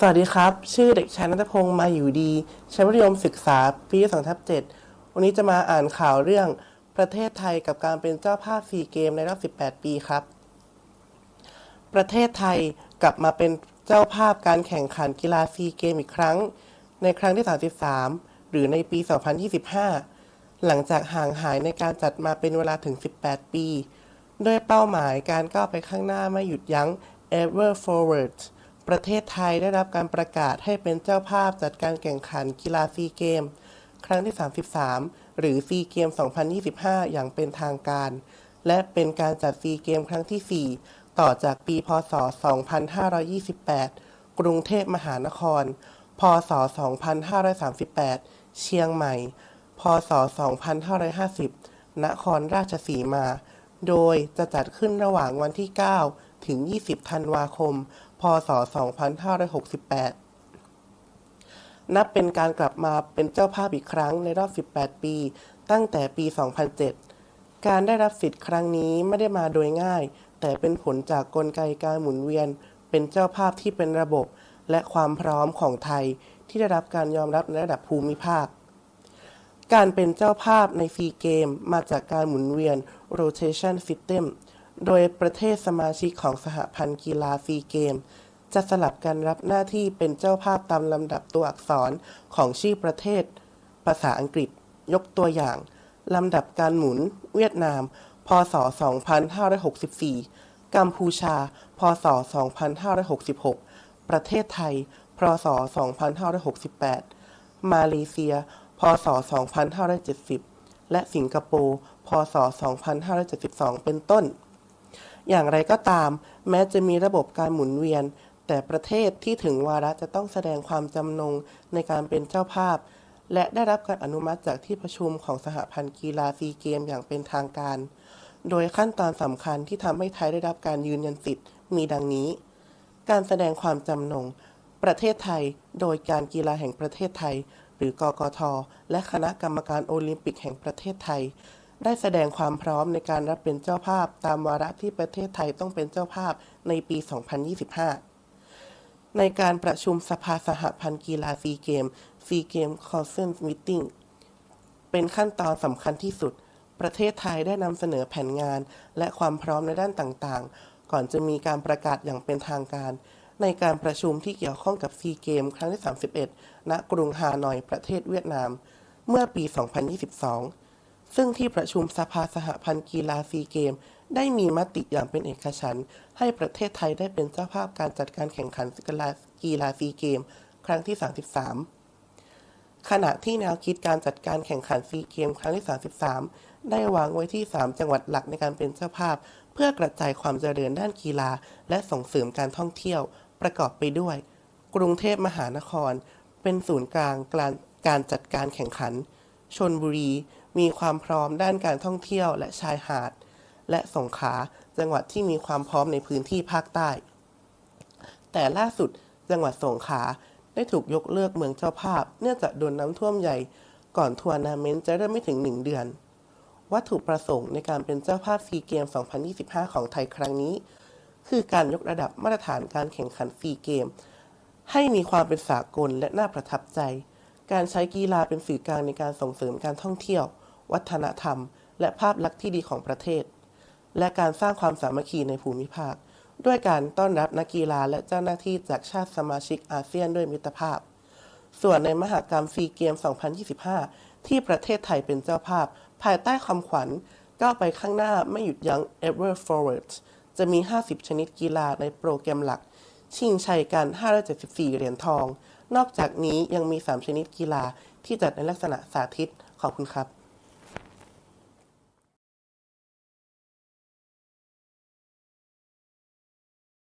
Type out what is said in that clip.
สวัสดีครับ ชื่อเด็กชายนัทพงศ์มาอยู่ดี ชั้นมัธยมศึกษาปีที่สองทับเจ็ดวันนี้จะมาอ่านข่าวเรื่องประเทศไทยกับการเป็นเจ้าภาพซีเกมในรอบ 18 ปีครับ ประเทศไทยกลับมาเป็นเจ้าภาพการแข่งขันกีฬาซีเกมอีกครั้ง ในครั้งที่ 33 หรือในปี 2025 หลังจากห่างหายในการจัดมาเป็นเวลาถึง 18 ปี ด้วยเป้าหมายการก้าวไปข้างหน้าไม่หยุดยั้ง ever forward ประเทศไทยได้รับการประกาศให้เป็นเจ้าภาพจัดการแข่งขันกีฬาซีเกม ครั้งที่ 33 หรือซีเกม 2025 อย่างเป็นทางการ และเป็นการจัดซีเกมครั้งที่ 4 ต่อจากปี พศ 2528 กรุงเทพมหานคร พศ 2538 เชียงใหม่ พศ 2550 นครราชสีมา โดยจะจัดขึ้นระหว่างวันที่ 9 ถึง 20 ธันวาคม พศ 2568 นับเป็นการกลับมาเป็นเจ้าภาพอีกครั้งในรอบ 18 ปี ตั้งแต่ปี 2007 การได้รับสิทธิ์ครั้งนี้ไม่ได้มาโดยง่าย แต่เป็นผลจากกลไกการหมุนเวียน เป็นเจ้าภาพที่เป็นระบบ และความพร้อมของไทยที่ได้รับการยอมรับในระดับภูมิภาค การเป็นเจ้าภาพในซีเกมมาจากการหมุนเวียน rotation system โดยประเทศสมาชิกของสหพันธ์กีฬาซีเกม จะสลับกันรับหน้าที่เป็นเจ้าภาพตามลำดับตัวอักษรของชื่อประเทศ ภาษาอังกฤษ ยกตัวอย่าง ลำดับการหมุน เวียดนาม พศ 2564 กัมพูชา พศ 2566 ประเทศไทย พศ 2568 มาเลเซีย พศ 2570 และสิงคโปร์ พศ 2572 เป็นต้น อย่างไรก็ตาม แม้จะมีระบบการหมุนเวียน แต่ประเทศที่ถึงวาระจะต้องแสดงความจำนงในการเป็นเจ้าภาพ และได้รับการอนุมัติจากที่ประชุมของสหพันธ์กีฬาซีเกมอย่างเป็นทางการ โดยขั้นตอนสำคัญที่ทำให้ไทยได้รับการยืนยันสิทธิ์มีดังนี้ การแสดงความจำนง ประเทศไทย โดยการกีฬาแห่งประเทศไทย หรือกกท และคณะกรรมการโอลิมปิกแห่งประเทศไทย ได้แสดงความพร้อมในการรับเป็นเจ้าภาพตามวาระที่ประเทศไทยต้องเป็นเจ้าภาพในปี 2025 ในการประชุมสภาสหพันธ์กีฬาซีเกมซีเกมคอนเซนต์มิทติ้งเป็นขั้นตอนสำคัญที่สุด ประเทศไทยได้นำเสนอแผนงาน และความพร้อมในด้านต่างๆ ก่อนจะมีการประกาศอย่างเป็นทางการ ในการประชุมที่เกี่ยวข้องกับซีเกมครั้งที่ 31 ณ กรุงฮานอย ประเทศเวียดนาม เมื่อปี 2022 ซึ่งที่ประชุมสภาสหพันธ์กีฬาซีเกม ได้มีมติอย่างเป็นเอกฉันท์ให้ประเทศไทยได้เป็นเจ้าภาพการจัดการแข่งขันกีฬาซีเกม ครั้งที่ 33 ขณะที่แนวคิดการจัดการแข่งขันซีเกม ครั้งที่ 33 ได้วางไว้ที่ 3 จังหวัดหลักในการเป็นเจ้าภาพ เพื่อกระจายความเจริญด้านกีฬา และส่งเสริมการท่องเที่ยว ประกอบไปด้วย กรุงเทพมหานคร เป็นศูนย์กลางการการจัดการแข่งขันชนบุรี มีความพร้อมด้านการท่องเที่ยวและชายหาด และสงขลาจังหวัดที่มีความพร้อมในพื้นที่ภาคใต้ แต่ล่าสุดจังหวัดสงขลาได้ถูกยกเลิกเมืองเจ้าภาพ เนื่องจากโดนน้ำท่วมใหญ่ก่อนทัวร์นาเมนต์จะเริ่มไม่ถึง 1 เดือน วัตถุประสงค์ในการเป็นเจ้าภาพซีเกม 2025 ของไทยครั้งนี้ คือการยกระดับมาตรฐานการแข่งขันซีเกม ให้มีความเป็นสากลและน่าประทับใจ การใช้กีฬาเป็นสื่อกลางในการส่งเสริมการท่องเที่ยว วัฒนธรรม และภาพลักษณ์ที่ดีของประเทศ และการสร้างความสามัคคีในภูมิภาค ด้วยการต้อนรับนักกีฬาและเจ้าหน้าที่จากชาติสมาชิกอาเซียนด้วยมิตรภาพ ส่วนในมหกรรมซีเกม 2025 ที่ประเทศไทยเป็นเจ้าภาพ ภายใต้คำขวัญก้าวไปข้างหน้าไม่หยุดยั้ง ever forward จะมี 50 ชนิดกีฬาในโปรแกรมหลัก ชิงชัยกัน 574 เหรียญทอง นอกจากนี้ยังมี 3 ชนิดกีฬาที่จัดในลักษณะสาธิต ขอบคุณครับ